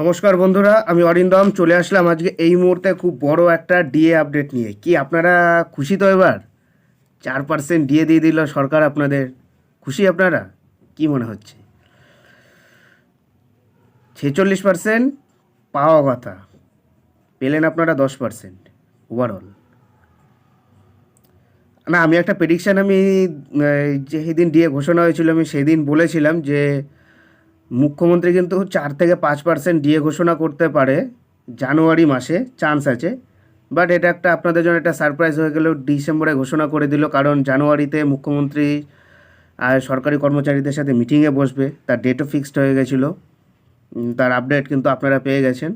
নমস্কার বন্ধুরা, আমি অরিন্দম, চলে আসলাম আজকে এই মুহূর্তে খুব বড় একটা ডিএ আপডেট নিয়ে। কি আপনারা খুশি তো এবার? চার পার্সেন্ট ডিএ দিয়ে দিল সরকার আপনাদের। খুশি আপনারা? কি মনে হচ্ছে? ছেচল্লিশ পার্সেন্ট পাওয়া কথা। পেলেন আপনারা দশ পার্সেন্ট ওভারঅল না, আমি একটা প্রেডিকশান আমি যেদিন ডিএ ঘোষণা হয়েছিল, আমি সেদিন বলেছিলাম যে মুখ্যমন্ত্রী কিন্তু চার থেকে পাঁচ পার্সেন্ট ডিএ ঘোষণা করতে পারে জানুয়ারি মাসে চান্স আছে। বাট এটা একটা আপনাদের জন্য একটা সারপ্রাইজ হয়ে গেল ডিসেম্বরে ঘোষণা করে দিল, কারণ জানুয়ারিতে মুখ্যমন্ত্রী আর সরকারি কর্মচারীদের সাথে মিটিংয়ে বসবে, তার ডেটও ফিক্সড হয়ে গেছিল। তার আপডেট কিন্তু আপনারা পেয়ে গেছেন।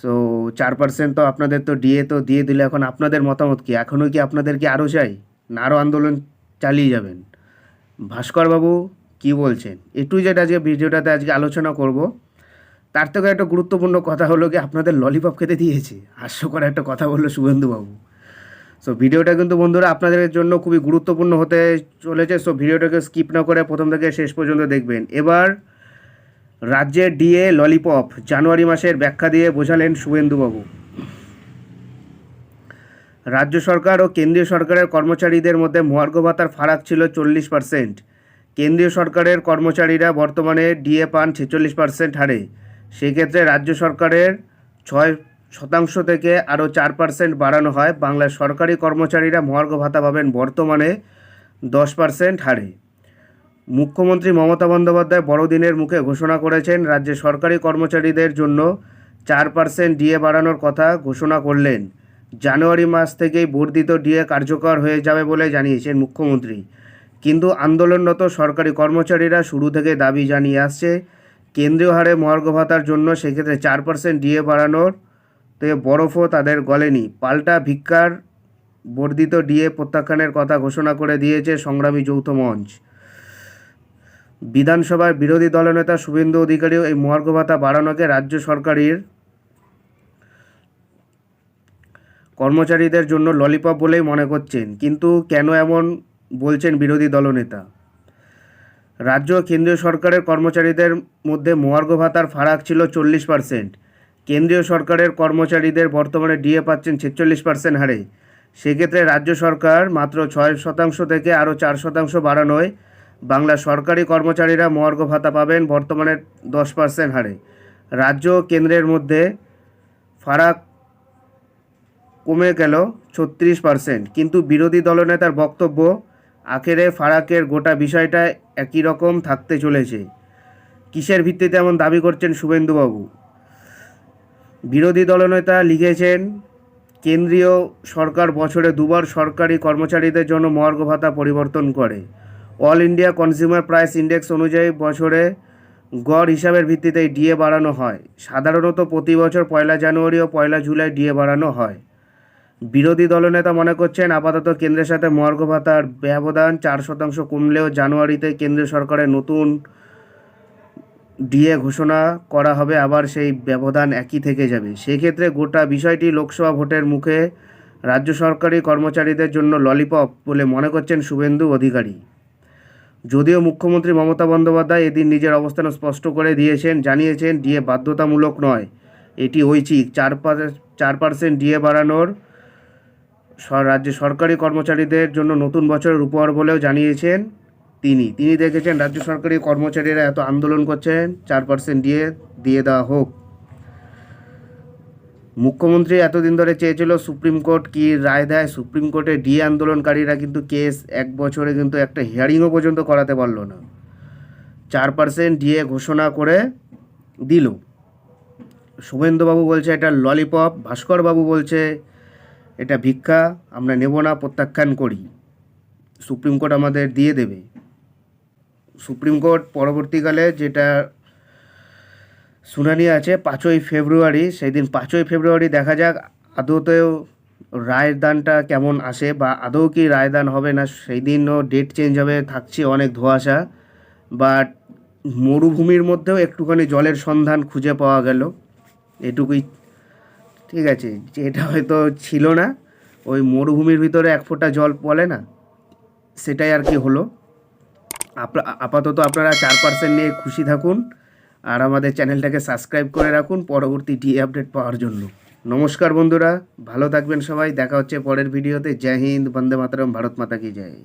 সো চার পার্সেন্ট তো আপনাদের তো ডিএ তো দিয়ে দিলে এখন আপনাদের মতামত কি? এখনও কি আপনাদের কি আরও চাই? না আরও আন্দোলন চালিয়ে যাবেন? ভাস্করবাবু কি বলছেন একটু যেটা আজকে ভিডিওটাতে আজকে আলোচনা করব। তার থেকে একটা গুরুত্বপূর্ণ কথা হলো কি, আপনাদের ললিপপ খেতে দিয়েছে। হাস্যকর একটা কথা বলল শুভেন্দুবাবু সো ভিডিওটা কিন্তু বন্ধুরা আপনাদের জন্য খুবই গুরুত্বপূর্ণ হতে চলেছে। সো ভিডিওটাকে স্কিপ না করে প্রথম থেকে শেষ পর্যন্ত দেখবেন। এবার রাজ্যের ডিএ ললিপপ জানুয়ারি মাসের ব্যাখ্যা দিয়ে বোঝালেন শুভেন্দুবাবু রাজ্য সরকার ও কেন্দ্রীয় সরকারের কর্মচারীদের মধ্যে মহার্ঘ ভাতার ফারাক ছিল চল্লিশ পার্সেন্ট কেন্দ্রীয় সরকারের কর্মচারীরা বর্তমানে ডিএ পান ছেচল্লিশ পার্সেন্ট হারে। সেক্ষেত্রে রাজ্য সরকারের ছয় শতাংশ থেকে আরও চার পার্সেন্ট বাড়ানো হয়। বাংলার সরকারি কর্মচারীরা মহার্ঘ ভাতা পাবেন বর্তমানে দশ পার্সেন্ট হারে। মুখ্যমন্ত্রী মমতা বন্দ্যোপাধ্যায় বড়দিনের মুখে ঘোষণা করেছেন, রাজ্যে সরকারি কর্মচারীদের জন্য চার পার্সেন্ট ডিএ বাড়ানোর কথা ঘোষণা করলেন। জানুয়ারি মাস থেকেই বর্ধিত ডিএ কার্যকর হয়ে যাবে বলে জানিয়েছেন মুখ্যমন্ত্রী। কিন্তু আন্দোলনরত সরকারি কর্মচারীরা শুরু থেকে দাবি জানিয়ে আসছে, কেন্দ্রীয় হারে মহার্ঘ ভাতার জন্য সেক্ষেত্রে চার পার্সেন্ট ডিএ বাড়ানোর থেকে বরফও তাদের গলেনি। পাল্টা ভিক্ষার বর্ধিত ডিএ প্রত্যাখ্যানের কথা ঘোষণা করে দিয়েছে সংগ্রামী যৌথ মঞ্চ। বিধানসভার বিরোধী দলনেতা শুভেন্দু অধিকারীও এই মহার্ঘ ভাতা বাড়ানোকে রাজ্য সরকারের কর্মচারীদের জন্য ললিপপ বলেই মনে করছেন। কিন্তু কেন এমন বলছেন বিরোধী দলনেতা। রাজ্য ও কেন্দ্রীয় সরকারের কর্মচারীদের মধ্যে মহার্ঘ ভাতার ফারাক ছিল চল্লিশ পার্সেন্ট। কেন্দ্রীয় সরকারের কর্মচারীদের বর্তমানে ডিএ পাচ্ছেন ছেচল্লিশ পার্সেন্ট হারে। সেক্ষেত্রে রাজ্য সরকার মাত্র ছয় শতাংশ থেকে আরও চার শতাংশ বাড়ানোয় বাংলা সরকারি কর্মচারীরা মহার্ঘ ভাতা পাবেন বর্তমানে দশ পার্সেন্ট হারে। রাজ্য কেন্দ্রের মধ্যে ফারাক কমে গেল ছত্রিশ পার্সেন্ট। কিন্তু বিরোধী দলনেতার বক্তব্য আখেরে, ফারাকের গোটা বিষয়টা একই রকম থাকতে চলেছে। কিসের ভিত্তিতে এমন দাবি করছেন শুভেন্দুবাবু? বিরোধী দলনেতা লিখেছেন, কেন্দ্রীয় সরকার বছরে দুবার সরকারি কর্মচারীদের জন্য মর্গ ভাতা পরিবর্তন করে। All India consumer price index অনুযায়ী বছরে গড় হিসাবের ভিত্তিতে ডিএ বাড়ানো হয়। সাধারণত প্রতি বছর পয়লা জানুয়ারি ও পয়লা জুলাই ডিএ বাড়ানো হয়। বিরোধী দলনেতা মনে করছেন আপাতত কেন্দ্রের সাথে মহার্ঘ ভাতার ব্যবধান চার শতাংশ কমলেও জানুয়ারিতে কেন্দ্রীয় সরকারের নতুন ডিএ ঘোষণা করা হবে, আবার সেই ব্যবধান একই থেকে যাবে। সেক্ষেত্রে গোটা বিষয়টি লোকসভা ভোটের মুখে রাজ্য সরকারি কর্মচারীদের জন্য ললিপপ বলে মনে করছেন শুভেন্দু অধিকারী। যদিও মুখ্যমন্ত্রী মমতা বন্দ্যোপাধ্যায় এদিন নিজের অবস্থান স্পষ্ট করে দিয়েছেন, জানিয়েছেন ডিএ বাধ্যতামূলক নয়, এটি ঐচ্ছিক। চার চার পার্সেন্ট ডিএ বাড়ানোর রাজ্যে সরকারি কর্মচারীদের জন্য নতুন বছরের উপহার বলেও জানিয়েছেন তিনি। তিনি দেখেছেন রাজ্য সরকারি কর্মচারীরা এত আন্দোলন করছেন, চার পার্সেন্ট দিয়ে দিয়ে দেওয়া হোক। মুখ্যমন্ত্রী এতদিন ধরে চেয়েছিল সুপ্রিম কোর্ট কি রায় দেয়। সুপ্রিম কোর্টে ডিএ আন্দোলনকারীরা কিন্তু কেস এক বছরে কিন্তু একটা হিয়ারিংও পর্যন্ত করাতে পারল না। চার পার্সেন্ট ডিএ ঘোষণা করে দিল। শুভেন্দুবাবু বলছে এটা ললিপপ ভাস্করবাবু বলছে এটা ভিক্ষা, আমরা নেব না, প্রত্যাখ্যান করি। সুপ্রিম কোর্ট আমাদের দিয়ে দেবে। সুপ্রিম কোর্ট পরবর্তীকালে যেটা শুনানি আছে, পাঁচই ফেব্রুয়ারি সেই দিন পাঁচই ফেব্রুয়ারি দেখা যাক আদৌতেও রায়দানটা কেমন আসে বা আদৌ কি রায়দান হবে না সেই দিনও ডেট চেঞ্জ হবে, থাকছে অনেক ধোঁয়াশা। বাট মরুভূমির মধ্যেও একটুখানি জলের সন্ধান খুঁজে পাওয়া গেল। এটুকুই ঠিক আছে যেটা হয়তো ছিল না, ওই মরুভূমির ভিতরে এক ফোঁটা জল বলে না, সেটাই আর কি হলো। আপাতত আপনারা চার পার্সেন্ট নিয়ে খুশি থাকুন, আর আমাদের চ্যানেলটাকে সাবস্ক্রাইব করে রাখুন পরবর্তী ডি আপডেট পাওয়ার জন্য। নমস্কার বন্ধুরা, ভালো থাকবেন সবাই, দেখা হচ্ছে পরের ভিডিওতে জয় হিন্দ, বন্দে মাতরম, ভারত মাতা কি জয়।